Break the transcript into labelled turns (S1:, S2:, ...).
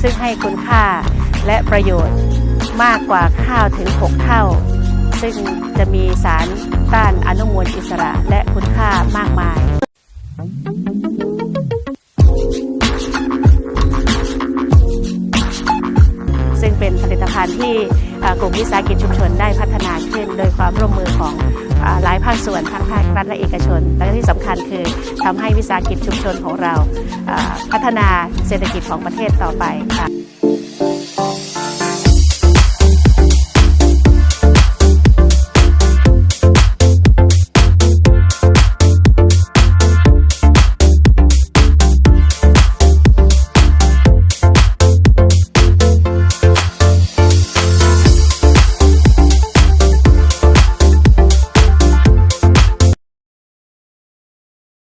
S1: ซึ่งให้คุณค่าและประโยชน์มากกว่าข้าวถึง 6 เท่า ซึ่งจะมีสารต้านอนุมูลอิสระและคุณค่ามากมายซึ่งเป็นผลิตภัณฑ์ที่กลุ่มวิสาหกิจชุมชนได้พัฒนาขึ้น โดยความร่วมมือของ หลายภาคส่วนทั้งภาครัฐและเอกชน และที่สำคัญคือทำให้วิสาหกิจชุมชนของเราอ่าพัฒนาเศรษฐกิจของประเทศต่อไปค่ะ